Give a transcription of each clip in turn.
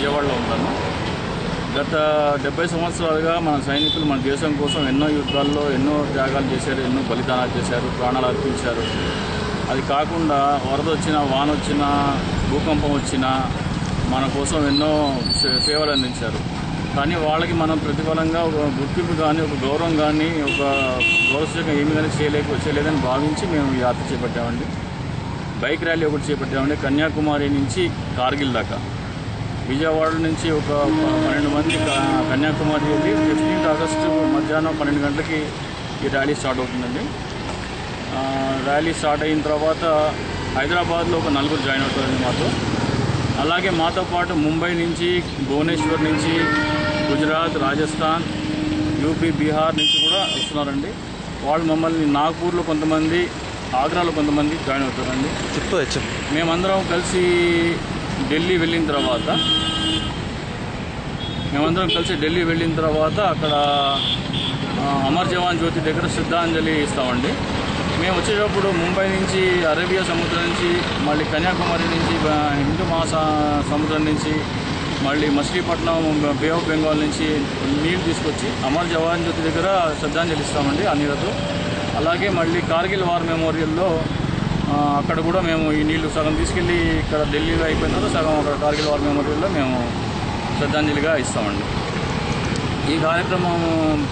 విజయవాడలో ఉంటాను గత డెబ్బై సంవత్సరాలుగా మన సైనికులు మన దేశం కోసం ఎన్నో యుద్ధాల్లో ఎన్నో త్యాగాలు చేశారు ఎన్నో బలిదానాలు చేశారు ప్రాణాలు అర్పించారు. అది కాకుండా వరద వచ్చినా వాన వచ్చినా భూకంపం వచ్చినా మన కోసం ఎన్నో సేవలు అందించారు. కానీ వాళ్ళకి మనం ప్రతిఫలంగా ఒక గుర్తింపు కానీ ఒక గౌరవం కానీ ఒక గౌరవసూచకంగా ఏమి కానీ చేయలేక చేయలేదని భావించి మేము యాత్ర చేపట్టామండి. బైక్ ర్యాలీ ఒకటి చేపట్టామండి. కన్యాకుమారి నుంచి కార్గిల్ దాకా. విజయవాడ నుంచి ఒక పన్నెండు మంది కన్యాకుమారి వెళ్ళి ఫిఫ్టీన్త్ ఆగస్టు మధ్యాహ్నం పన్నెండు గంటలకి ఈ ర్యాలీ స్టార్ట్ అవుతుందండి. ర్యాలీ స్టార్ట్ అయిన తర్వాత హైదరాబాద్లో ఒక నలుగురు జాయిన్ అవుతారండి మాతో. అలాగే మాతో పాటు ముంబై నుంచి భువనేశ్వర్ నుంచి గుజరాత్ రాజస్థాన్ యూపీ బీహార్ నుంచి కూడా వస్తున్నారండి. వాళ్ళు మమ్మల్ని నాగ్పూర్లో కొంతమంది ఆగ్రాలో కొంతమంది జాయిన్ అవుతారండి. చెప్పు. మేమందరం కలిసి ఢిల్లీ వెళ్ళిన తర్వాత మేమందరం కలిసి ఢిల్లీ వెళ్ళిన తర్వాత అక్కడ అమర్ జవాన్ జ్యోతి దగ్గర శ్రద్ధాంజలి ఇస్తామండి. మేము వచ్చేటప్పుడు ముంబై నుంచి అరేబియా సముద్రం నుంచి మళ్ళీ కన్యాకుమారి నుంచి హిందూ మహాసా సముద్రం నుంచి మళ్ళీ మచిలీపట్నం బే ఆఫ్ బెంగాల్ నుంచి నీళ్ళు తీసుకొచ్చి అమర్ జవాన్ జ్యోతి దగ్గర శ్రద్ధాంజలి ఇస్తామండి ఆ నీళ్ళతో అలాగే మళ్ళీ కార్గిల్ వార్ మెమోరియల్లో అక్కడ కూడా మేము ఈ నీళ్ళు సగం తీసుకెళ్ళి ఇక్కడ ఢిల్లీలో అయిపోయిన తర్వాత సగం అక్కడ కార్గిల్ వార్ మెమోరియల్లో మేము శ్రద్ధాంజలిగా ఇస్తామండి. ఈ కార్యక్రమం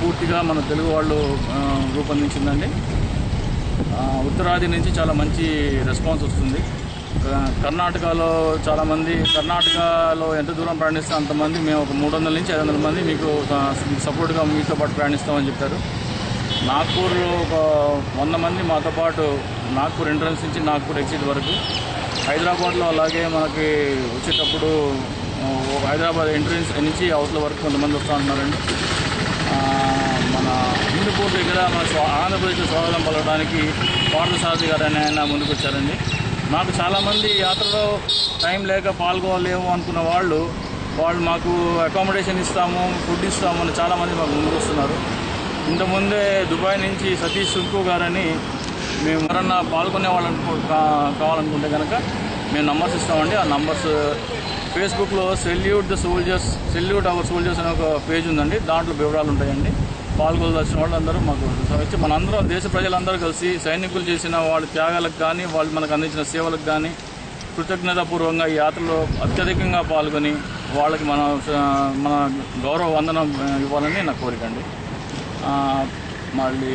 పూర్తిగా మన తెలుగు వాళ్ళు రూపొందించిందండి. ఉత్తరాది నుంచి చాలా మంచి రెస్పాన్స్ వస్తుంది. కర్ణాటకలో చాలామంది కర్ణాటకలో ఎంత దూరం ప్రయాణిస్తే అంతమంది మేము ఒక మూడు వందల నుంచి ఐదు వందల మంది మీకు సపోర్ట్గా మీతో పాటు ప్రయాణిస్తామని చెప్పారు. నాగ్పూర్లో ఒక వంద మంది మాతో పాటు నాగ్పూర్ ఎంట్రన్స్ నుంచి నాగ్పూర్ ఎగ్జిట్ వరకు. హైదరాబాద్లో అలాగే మనకి వచ్చేటప్పుడు హైదరాబాద్ ఎంట్రన్స్ నుంచి అవతల వరకు కొంతమంది వస్తూ ఉంటున్నారండి. మన హిందూపూర్ దగ్గర మన ఆంధ్రప్రదేశ్లో స్వాగతం పలవడానికి పార్థసారథి గారు అని ఆయన ముందుకు వచ్చారండి. మాకు చాలామంది యాత్రలో టైం లేక పాల్గొనలేము అనుకున్న వాళ్ళు వాళ్ళు మాకు అకామిడేషన్ ఇస్తాము ఫుడ్ ఇస్తాము అని చాలామంది మాకు ముందుకు వస్తున్నారు. ఇంతకుముందే దుబాయ్ నుంచి సతీష్ సుంకు గారని మేము ఎవరన్నా పాల్గొనే వాళ్ళు కావాలనుకుంటే కనుక మేము నంబర్స్ ఇస్తామండి. ఆ నంబర్స్ ఫేస్బుక్లో salute the soldiers salute our soldiers అనే ఒక పేజ్ ఉందండి. దాంట్లో వివరాలు ఉంటాయండి. పాల్గొనాల్సిన వాళ్ళందరూ మాకు వచ్చి మనందరం దేశ ప్రజలందరూ కలిసి సైనికులు చేసిన వాళ్ళ త్యాగాలకు కానీ వాళ్ళు మనకు అందించిన సేవలకు కానీ కృతజ్ఞతాపూర్వకంగా ఈ యాత్రలో అత్యధికంగా పాల్గొని వాళ్ళకి మన మన గౌరవ వందనం ఇవ్వాలని నా కోరిక అండి. మళ్ళీ